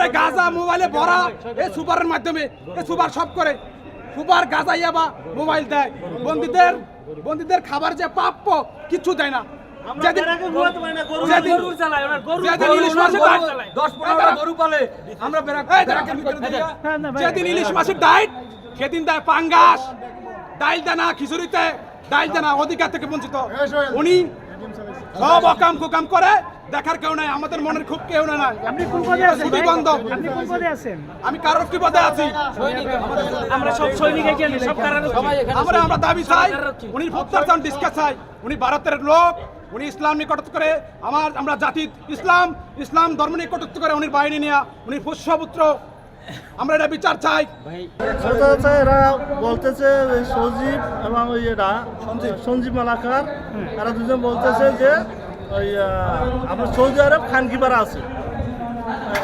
ভিতরে গাঁজা মোবাইলে ভরা এই সুপারের মাধ্যমে এই সুপার সব করে। সুপার গাঁজা ইয়াবা মোবাইল দেয়। বন্দীদের বন্দীদের খাবার যে প্রাপ্য কিচ্ছু দেয় না। যেদিন ইলিশ মাছের ডায়েট ব্যারাকের ভিতরে দিয়া, যেদিন ইলিশ মাছের ডায়েট সেদিন দেয় পাঙ্গাস ডাইল দেয় না খিচুড়িতে ডাইল দেয় না অধিকার থেকে বঞ্চিত। উনি সব অকাম কুকাম করে দেখার কেউ নাই আমাদের মনের খুব কেউ না নাই। আপনি কোন পদে আছেন খুবই বন্ধ আপনি কোন পদে আছেন? আমি কারোর কি পদে আছি? আমরা সব সৈনিক এখানে সব কারণে আমরা আমরা দাবি চাই উনি প্রত্যাশন ডিসকাস চাই। উনি ভারতের লোক উনি ইসলাম নিয়ে করে আমার আমরা জাতি ইসলাম ইসলাম ধর্ম নিয়ে কটুক্ত করে উনি বাহিনী নিয়ে উনি পুষ্যপুত্র। আমরা এটা বিচার চাই। এরা বলতেছে ওই সজীব এবং ওই এরা সঞ্জীব। মালাকার। এরা দুজন বলতেছে যে ওই আপনার সৌদি আরব খানকিপাড়া আছে?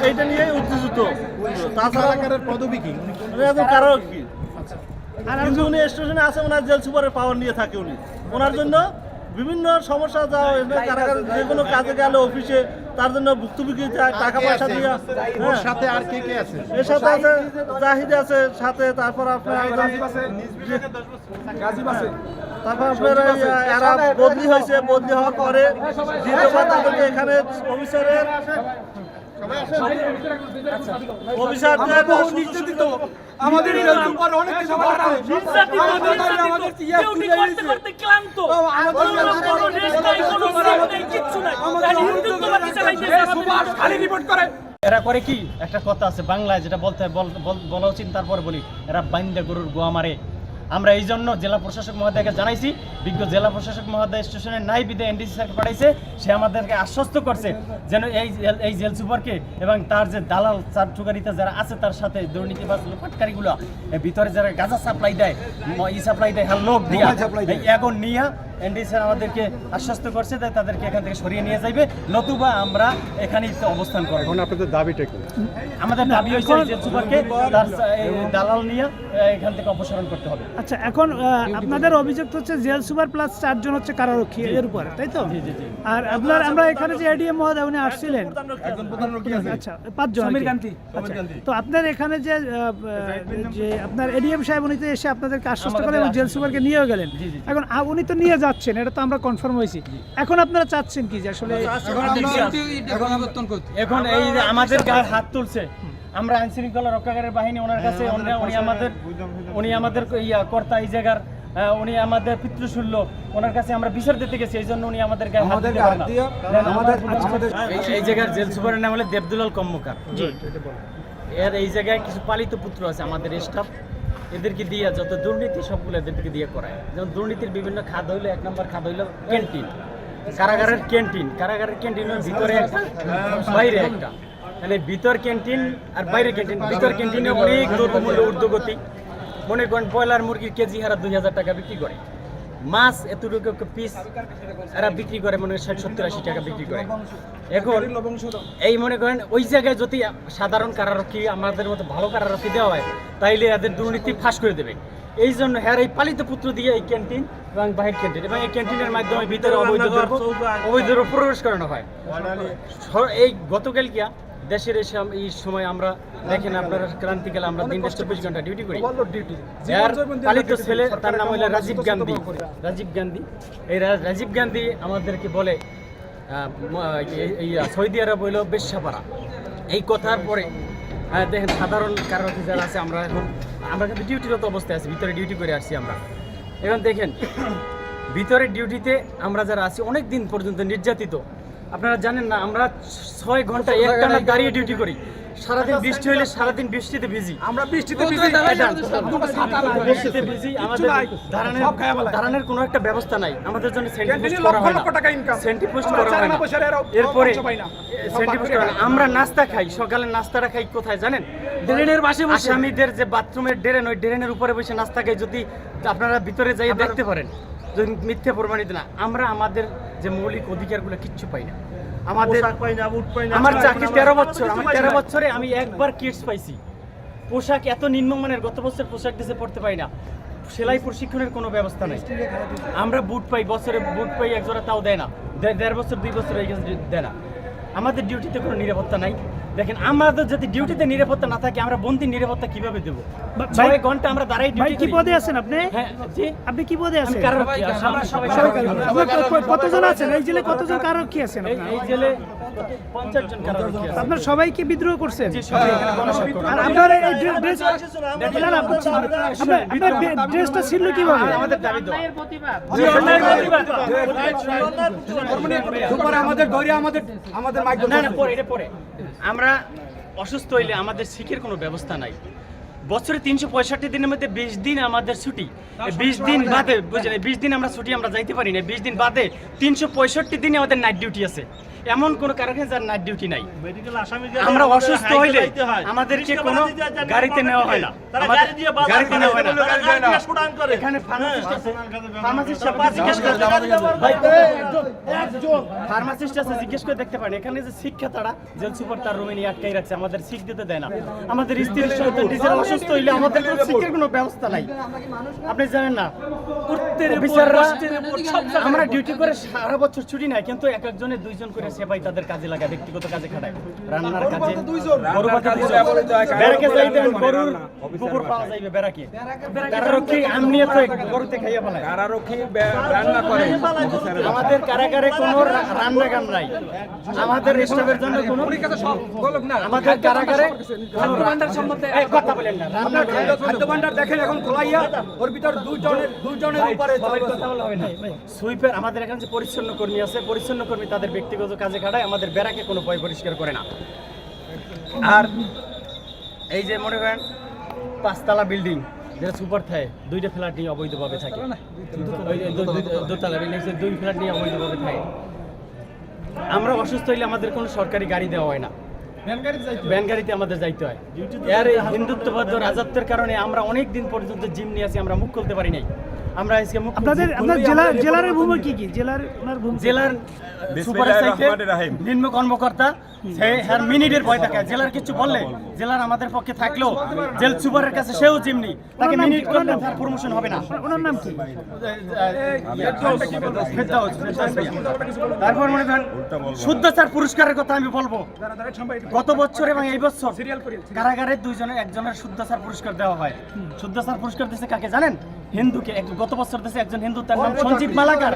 এইটা নিয়ে উত্তেজিত। তাছাড়া পদবী কি? কারও কি কিন্তু উনি স্টেশনে আছে ওনার জেল সুপারের পাওয়ার নিয়ে থাকে উনি। ওনার জন্য বিভিন্ন সমস্যা যা কারাগারে যে কোনো কাজে গেলে অফিসে তার জন্য ভুক্তভোগী চায়, টাকা পয়সা দিয়ে ওর হ্যাঁ। সাথে আর কে কে আছে? এর সাথে আছে জাহিদ আছে সাথে তারপর আপনার তারপর আপনার এরা বদলি হয়েছে বদলি হওয়ার পরে দ্বিতীয়বার তাদেরকে এখানে অফিসারের অফিসারদের নির্যাতিত। আমাদের উপর অনেক কিছু খালি রিপোর্ট এরা করে কি? একটা কথা আছে বাংলায় যেটা বলতে বল- বল- বলা উচিত তারপর বলি এরা বাইন্দা গরুর গোয়া মারে। আমরা এই জন্য জেলা প্রশাসক মহোদয়কে জানাইছি বিজ্ঞ জেলা প্রশাসক মহোদয় স্টেশনে নাই বিদে এনডিসি স্যারকে পাঠাইছে সে আমাদেরকে আশ্বস্ত করছে যেন এই এই জেল সুপারকে এবং তার যে দালাল চার ঠুকারিতে যারা আছে তার সাথে দুর্নীতিবাজ লোপাটকারীগুলো ভিতরে যারা গাঁজা সাপ্লাই দেয় ই সাপ্লাই দেয় হ্যাঁ লোক দিয়া এখন নিয়ে এনডিসি স্যার আমাদেরকে আশ্বস্ত করছে যে তাদেরকে এখান থেকে সরিয়ে নিয়ে যাইবে। নতুবা আমরা এখানেই অবস্থান করব। এখন আপনাদের দাবিটা কি? আমাদের দাবি হয়েছে যে সুপারকে তার দালাল নিয়ে এখান থেকে অপসারণ করতে হবে। আচ্ছা এখন আপনাদের অভিযোগ হচ্ছে জেল সুপার প্লাস চারজন হচ্ছে কারারক্ষী এর উপরে তাই তো? জি, জি, জি। আর আপনার আমরা এখানে যে এডিএম মহোদয় উনি আসছিলেন। আচ্ছা পাঁচজন। আচ্ছা, তো আপনার এখানে যে আপনার এডিএম সাহেব উনি তো এসে আপনাদেরকে আশ্বস্ত করেন এবং জেল সুপারকে নিয়েও গেলেন। জি, জি। এখন উনি তো নিয়ে যাচ্ছেন এটা তো আমরা কনফার্ম হয়েছি। এখন আপনারা চাচ্ছেন কি যে আসলে এখন এই আমাদের গায়ে হাত তুলছে। আমরা আইন শৃঙ্খলা রক্ষাকারী বাহিনী ওনার কাছে উনি- উনি আমাদের উনি আমাদের ইয়া কর্তা এই জায়গার উনি আমাদের পিতৃশুল্য। ওনার কাছে আমরা বিচার দিতে গেছি এই জন্য উনি আমাদের এই- এই জায়গার জেল সুপারের নাম হলো দেবদুলাল কর্মকার এর এই জায়গায় কিছু পালিত পুত্র আছে আমাদের স্টাফ এদেরকে দিয়ে যত দুর্নীতি সবগুলো এদেরকে দিয়ে করায়। যেমন দুর্নীতির বিভিন্ন খাদ হইল, এক নম্বর খাদ হইল ক্যান্টিন। কারাগারের ক্যান্টিন। কারাগারের ক্যান্টিনের ভিতরে একটা, বাইরে একটা। মানে ভিতর ক্যান্টিন আর বাইরে ক্যান্টিন। ভিতর ক্যান্টিনে অনেক দ্রব্যমূল্য ঊর্ধ্বগতি। মনে করেন ব্রয়লার মুরগির কেজি হারা দুই হাজার টাকা বিক্রি করে। মাছ এতটুকু পিস এরা বিক্রি করে মনে ষাট সত্তর আশি টাকা বিক্রি করে। এখন এই মনে করেন ওই জায়গায় যদি সাধারণ কারারক্ষী আমাদের মতো ভালো কারারক্ষী দেওয়া হয় তাইলে এদের দুর্নীতি ফাঁস করে দেবে। এই জন্য হ্যাঁ এই পালিত পুত্র দিয়ে এই ক্যান্টিন এবং বাহির ক্যান্টিন এবং এই ক্যান্টিনের মাধ্যমে ভিতরে অবৈধ অবৈধ প্রবেশ করানো হয়। এই গতকাল কিয়া দেশের এই সময় আমরা দেখেন আপনারা ক্রান্তিকালে আমরা দিন চব্বিশ ঘণ্টা ডিউটি করি। পালিত ছেলে তার নাম হলো রাজীব গান্ধী। রাজীব গান্ধী। এই রাজীব গান্ধী আমাদেরকে বলে সৌদি আরব হইল বেশ্যাপাড়া। এই কথার পরে দেখেন সাধারণ কারণ যারা আছে আমরা এখন আমরা কিন্তু ডিউটিরত অবস্থায় আছি ভিতরে ডিউটি করে আসছি আমরা। এখন দেখেন ভিতরের ডিউটিতে আমরা যারা আছি অনেক দিন পর্যন্ত নির্যাতিত। আপনারা জানেন না আমরা ছয় ঘণ্টা একটানা দাঁড়িয়ে ডিউটি করি। সারাদিন বৃষ্টি হলে সারাদিন বৃষ্টিতে ভিজি। আমরা বৃষ্টিতে ভিজি। বৃষ্টিতে ভিজি। আমাদের ফেলায়। দাঁড়ানোর কোনো একটা ব্যবস্থা নাই। আমাদের জন্য সেন্টি লক্ষ করা হয় না। লক্ষ টাকা income। সেন্টি পোস্ট করা হয় না এরপরে অংশ পাই না। সব সেন্টি পোস্ট করা আমরা নাস্তা খাই। সকালে নাস্তাটা খাই কোথায় জানেন? ড্রেনের পাশে আসামিদের যে বাথরুমের ড্রেন ওই ড্রেনের উপরে বসে নাস্তা খাই। যদি আপনারা ভিতরে যাই দেখতে পারেন। যদি মিথ্যে প্রমাণিত না। আমরা আমাদের যে মৌলিক অধিকারগুলো কিচ্ছু পাই না। আমাদের আমার চাকরি তেরো বছর আমি তেরো বছরে আমি একবার কিটস পাইছি। পোশাক এত নিম্নমানের গত বছর পোশাক দেশে পড়তে পাই না। সেলাই প্রশিক্ষণের কোনো ব্যবস্থা নেই। আমরা বুট পাই বছরে বুট পাই একজোড়া তাও দেয় না। দেড় বছর দুই বছর এই দেয় না। আমাদের ডিউটিতে কোনো নিরাপত্তা নাই। দেখেন আমাদের যদি ডিউটিতে নিরাপত্তা না থাকে আমরা বন্দির নিরাপত্তা কীভাবে দেবো? ছয় ঘণ্টা আমরা দাঁড়াই ভাই ডিউটি কি পদে আছেন আপনি? হ্যাঁ আপনি কি পদে আছেন? সবাই সবাই কতজন আছেন? এই জেলে কতজন কারক্ষী আছেন এই জেলে আপনার সবাইকে বিদ্রোহ করছেন? জি, সবাই আর আপনার এই ড্রেস না, না, আপনার ছিল- আপনার- আপনার ড্রে- ড্রেসটা ছিল কীভাবে? আমাদের দাবি দেওয়া। জি, অন্যায়ের প্রতিবাদ। সুপার আমাদের আমাদের আমাদের মাধ্যমে না না পরে এটা পরে। আমরা অসুস্থ হইলে আমাদের শিখের কোনো ব্যবস্থা নাই। বছরে তিনশো পঁয়ষট্টি দিনের মধ্যে বিশ দিন আমাদের ছুটি। বিশ দিন বাদে বুঝলেন বিশ দিন আমরা ছুটি আমরা যাইতে পারি না। বিশ দিন বাদে তিনশো পঁয়ষট্টি দিনে আমাদের নাইট ডিউটি আছে। এমন কোনো কারখানা যার নাইট ডিউটি নাই আমরা অসুস্থ হইলে আমাদেরকে কোনো গাড়িতে নেওয়া হয় না গাড়িতে নেওয়া হয় না এখানে ফার্মাসিস্ট জিজ্ঞেস করে ফার্মাসিস্ট আছে জিজ্ঞেস করে দেখতে পারেন এখানে যে শিক্ষা তারা জেল সুপার তার রুমে নিয়ে আটকাই রাখছে আমাদের শিখ দিতে দেয় না আমাদের স্ত্রীর সন্তান নিজের অসুস্থ হইলে আমাদের কোনো শিক্ষার কোনো ব্যবস্থা নাই আপনি জানেন না আমরা ডিউটি করে সারা বছর ছুটি নাই কিন্তু এক একজনের দুইজন করে সেবাই তাদের কাজে লাগায় ব্যক্তিগত কাজে খাটায়। রান্নার কাজে গরু পাতা দুইজন। বেড়াকে যাইবেন গরুর গোবর পাওয়া যাইবে বেড়াকে কারারক্ষী আমনিয়ে তো গরুতে খাইয়া ফেলায়। কারারক্ষী রান্না করে। আমাদের কারাগারে কোনো রা- রান্নাগার নাই। আমাদের স্টাফের জন্য কোনো সব বলুক না। আমাদের কারাগারে খাদ্য ভাণ্ডার সম্বন্ধে কথা বলেন না। আপনার খাদ্য- খাদ্য ভাণ্ডার দেখেন এখন খোলাইয়া ওর ভিতর দুজনের দুজনের উপরে সুইপার আমাদের এখানে যে পরিচ্ছন্ন কর্মী আছে পরিচ্ছন্ন কর্মী তাদের ব্যক্তিগত কাজে খাটায় আমাদের বেড়াকে কোনো ভয় পরিষ্কার করে না। আর এই যে মনে করেন পাঁচতলা বিল্ডিং যেটা সুপার থাকে দুইটা ফ্ল্যাট নিয়ে অবৈধভাবে থাকে। দোতলা বিল্ডিং দুই ফ্ল্যাট নিয়ে অবৈধভাবে থাকে। আমরা অসুস্থ হইলে আমাদের কোনো সরকারি গাড়ি দেওয়া হয় না। ভ্যান গাড়িতে আমাদের যাইতে হয়। এর হিন্দুত্ববাদ রাজত্বের কারণে আমরা অনেক দিন পর্যন্ত জিম নিয়ে আছি আমরা মুখ খুলতে পারি নাই। আমরা আজকে আপনাদের আপনার জেলা জেলার ভূমি কি কি? জেলার ওনার ভূমি জেলার সুপার নিম্ন কর্মকর্তা সে হ্যার মিনিটের ভয় থাকে। জেলার কিছু বললে জেলার আমাদের পক্ষে থাকলেও জেল সুপারের কাছে সেও জিমনি তাকে মিনিট করলে তার প্রমোশন হবে না। ওনার নাম কি। তারপর মনে করেন শুদ্ধচার পুরস্কারের কথা আমি বলব। গত বছর এবং এই বছর কারাগারে দুইজনের একজনের শুদ্ধচার পুরস্কার দেওয়া হয়। শুদ্ধচার পুরস্কার দিচ্ছে কাকে জানেন? হিন্দুকে গত বছর দেশে একজন হিন্দু তার নাম সঞ্জীব মালাকার।